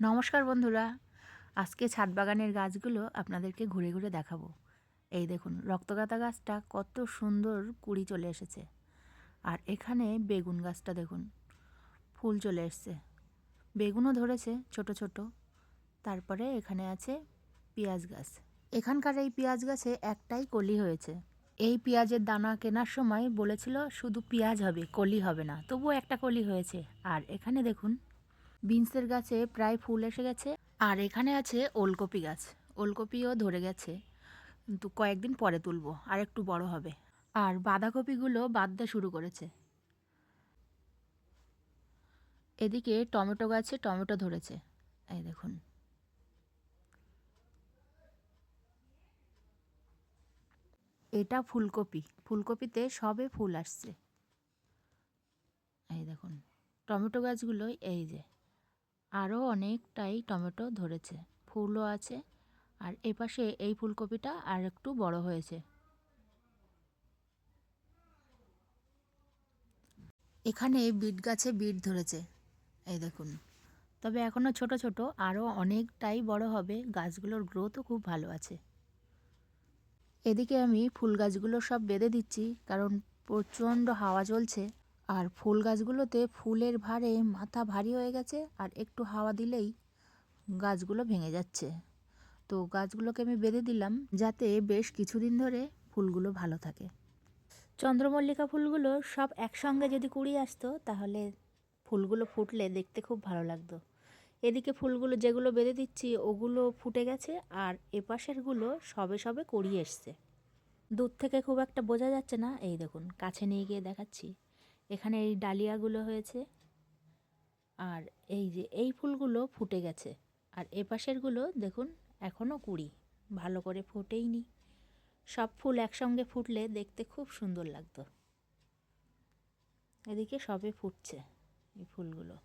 নমস্কার বন্ধুরা। আজকে ছাদ বাগানের গাছগুলো আপনাদেরকে ঘুরে ঘুরে দেখাবো। এই দেখুন রক্তগাতা গাছটা কত সুন্দর কুড়ি চলে এসেছে। আর এখানে বেগুন গাছটা দেখুন, ফুল চলে এসছে। বেগুনও ধরেছে ছোট ছোট। তারপরে এখানে আছে পেঁয়াজ গাছ। এখানকার এই পেঁয়াজ গাছে একটাই কলি হয়েছে। এই পেঁয়াজের দানা কেনার সময় বলেছিল, শুধু পেঁয়াজ হবে, কলি হবে না। তবুও একটা কলি হয়েছে। আর এখানে দেখুন বিনসের গাছে প্রায় ফুল এসে গেছে। আর এখানে আছে ওলকপি গাছ। ওলকপিও ধরে গেছে। কিন্তু কয়েকদিন পরে তুলবো, আর একটু বড় হবে। আর বাঁধাকপিগুলো বাঁধতে শুরু করেছে। এদিকে টমেটো গাছে টমেটো ধরেছে। এই দেখুন। এটা ফুলকপি। ফুলকপিতে সবে ফুল আসছে। এই দেখুন। টমেটো গাছগুলোই এই যে। আরও অনেকটাই টমেটো ধরেছে। ফুলও আছে। আর এপাশে এই ফুলকপিটা আর একটু বড় হয়েছে। এখানে বিট গাছে বিট ধরেছে। এই দেখুন। তবে এখনও ছোট ছোট, আরও অনেকটাই বড় হবে। গাছগুলোর গ্রোথও খুব ভালো আছে। এদিকে আমি ফুল গাছগুলো সব বেঁধে দিচ্ছি, কারণ প্রচণ্ড হাওয়া চলছে আর ফুল গাছগুলোতে ফুলের ভারে মাথা ভারী হয়ে গেছে আর একটু হাওয়া দিলেই গাছগুলো ভেঙে যাচ্ছে। তো গাছগুলোকে আমি বেঁধে দিলাম যাতে বেশ কিছুদিন ধরে ফুলগুলো ভালো থাকে। চন্দ্রমল্লিকা ফুলগুলো সব একসঙ্গে যদি কুড়ি আসতো তাহলে ফুলগুলো ফুটলে দেখতে খুব ভালো লাগতো। এদিকে ফুলগুলো যেগুলো বেঁধে দিচ্ছি ওগুলো ফুটে গেছে আর এপাশেরগুলো সবে সবে কুড়িয়ে এসছে। দূর থেকে খুব একটা বোঝা যাচ্ছে না। এই দেখুন, কাছে নিয়ে গিয়ে দেখাচ্ছি। এখানে এই ডালিয়াগুলো হয়েছে। আর এই যে এই ফুলগুলো ফুটে গেছে। আর এপাশেরগুলো দেখুন এখনও কুড়ি। ভালো করে ফোটেই নি সব ফুল একসঙ্গে ফুটলে দেখতে খুব সুন্দর লাগতো। এদিকে সবে ফুটছে এই ফুলগুলো।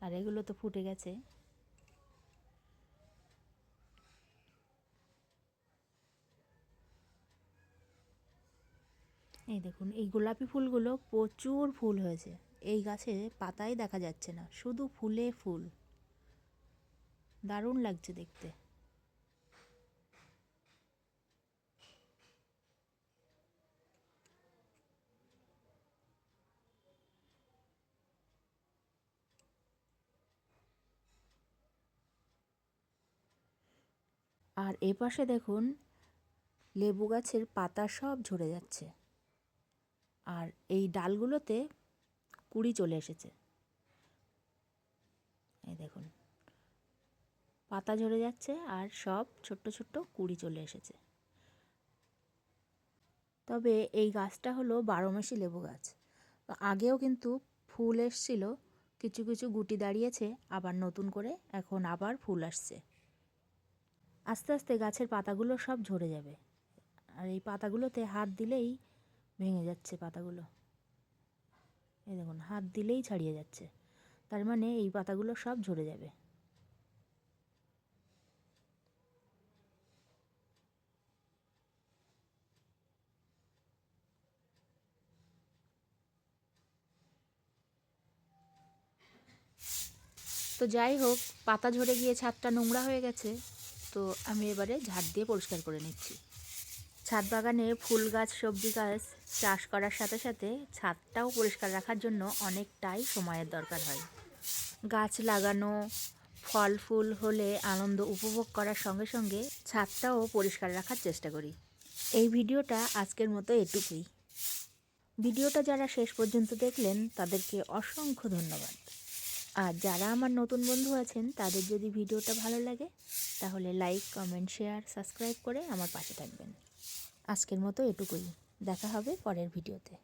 আর এগুলো তো ফুটে গেছে। এই দেখুন, এই গোলাপি ফুলগুলো প্রচুর ফুল হয়েছে। এই গাছে পাতাই দেখা যাচ্ছে না, শুধু ফুলে ফুল। দারুণ লাগছে দেখতে। আর এপাশে দেখুন, লেবু গাছের পাতা সব ঝরে যাচ্ছে। আর এই ডালগুলোতে কুড়ি চলে এসেছে। এই দেখুন, পাতা ঝরে যাচ্ছে আর সব ছোট্ট ছোট্ট কুড়ি চলে এসেছে। তবে এই গাছটা হলো বারোমাসি লেবু গাছ। তো আগেও কিন্তু ফুল এসছিল, কিছু কিছু গুটি দাঁড়িয়েছে, আবার নতুন করে এখন আবার ফুল আসছে। আস্তে আস্তে গাছের পাতাগুলো সব ঝরে যাবে। আর এই পাতাগুলোতে হাত দিলেই ভেঙে যাচ্ছে পাতাগুলো। এই দেখুন, হাত দিলেই ছাড়িয়ে যাচ্ছে। তার মানে এই পাতাগুলো সব ঝরে যাবে। তো যাই হোক, পাতা ঝরে গিয়ে ছাদটা নোংরা হয়ে গেছে। তো আমি এবারে ঝাড় দিয়ে পরিষ্কার করে নিচ্ছি। ছাদ বাগানে ফুল গাছ সবজি গাছ চাষ করার সাথে সাথে ছাদটাও পরিষ্কার রাখার জন্য অনেকটাই সময়ের দরকার হয়। গাছ লাগানো, ফল, ফুল হলে আনন্দ উপভোগ করার সঙ্গে সঙ্গে ছাদটাও পরিষ্কার রাখার চেষ্টা করি। এই ভিডিওটা আজকের মতো এটুকুই। ভিডিওটা যারা শেষ পর্যন্ত দেখলেন, তাদেরকে অসংখ্য ধন্যবাদ। আর যারা আমার নতুন বন্ধু আছেন, তাদের যদি ভিডিওটা ভালো লাগে, তাহলে লাইক, কমেন্ট, শেয়ার, সাবস্ক্রাইব করে আমার পাশে থাকবেন। আজকের মতো এটুকুই। দেখা হবে পরের ভিডিওতে।